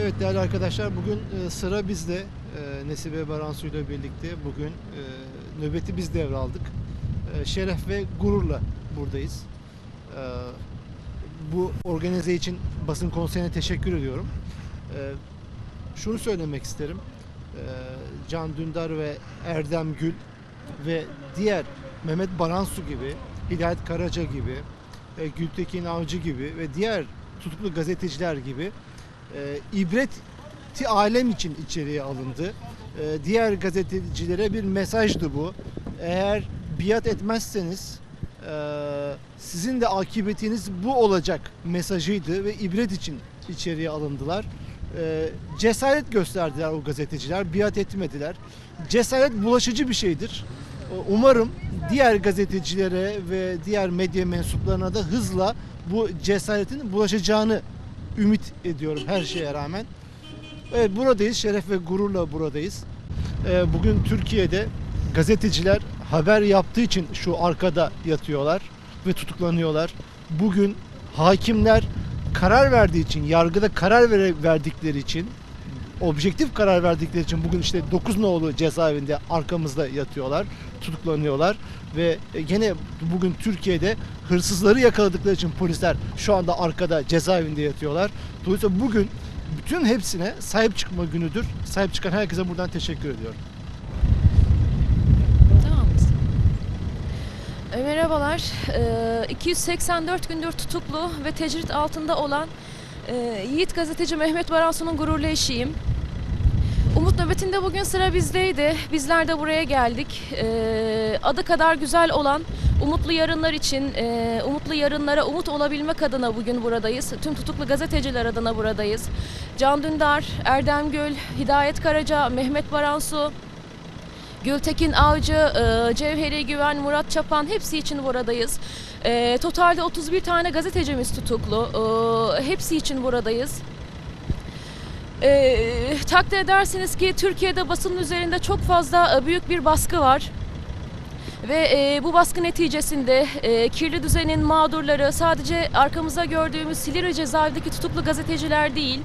Evet değerli arkadaşlar bugün e, sıra bizde. E, Nesibe Baransu ile birlikte bugün e, nöbeti biz devraldık. Şeref ve gururla buradayız. Bu organize için basın konseyine teşekkür ediyorum. Şunu söylemek isterim. Can Dündar ve Erdem Gül ve diğer Mehmet Baransu gibi, Hidayet Karaca gibi, e, Gültekin Avcı gibi ve diğer tutuklu gazeteciler gibi e, ibreti alem için içeriye alındı. E, diğer gazetecilere bir mesajdı bu. Eğer biat etmezseniz e, sizin de akıbetiniz bu olacak mesajıydı ve ibret için içeriye alındılar. E, cesaret gösterdiler o gazeteciler, biat etmediler. Cesaret bulaşıcı bir şeydir. E, Umarım diğer gazetecilere ve diğer medya mensuplarına da hızla bu cesaretin bulaşacağını ümit ediyorum her şeye rağmen. Evet buradayız, şeref ve gururla buradayız. Ee, bugün Türkiye'de gazeteciler haber yaptığı için şu arkada yatıyorlar ve tutuklanıyorlar. Bugün hakimler karar verdiği için, yargıda karar verdikleri için, objektif karar verdikleri için bugün işte 9 nolu cezaevinde arkamızda yatıyorlar, tutuklanıyorlar ve gene bugün Türkiye'de hırsızları yakaladıkları için polisler şu anda arkada cezaevinde yatıyorlar. Dolayısıyla bugün bütün hepsine sahip çıkma günüdür. Sahip çıkan herkese buradan teşekkür ediyorum. E, merhabalar. E, 284 gündür tutuklu ve tecrit altında olan e, Yiğit gazeteci Mehmet Baransu'nun gururlu eşiyim. Umut nöbetinde bugün sıra bizdeydi. Bizler de buraya geldik. E, adı kadar güzel olan umutlu yarınlar için, e, umutlu yarınlara umut olabilmek adına bugün buradayız. Tüm tutuklu gazeteciler adına buradayız. Can Dündar, Erdem Gül, Hidayet Karaca, Mehmet Baransu, Gültekin Avcı, e, Cevheri Güven, Murat Çapan hepsi için buradayız. E, totalde 31 tane gazetecimiz tutuklu. E, hepsi için buradayız. E, takdir edersiniz ki Türkiye'de basının üzerinde çok fazla büyük bir baskı var. Ve e, bu baskı neticesinde e, kirli düzenin mağdurları sadece arkamızda gördüğümüz Silivri cezaevindeki tutuklu gazeteciler değil,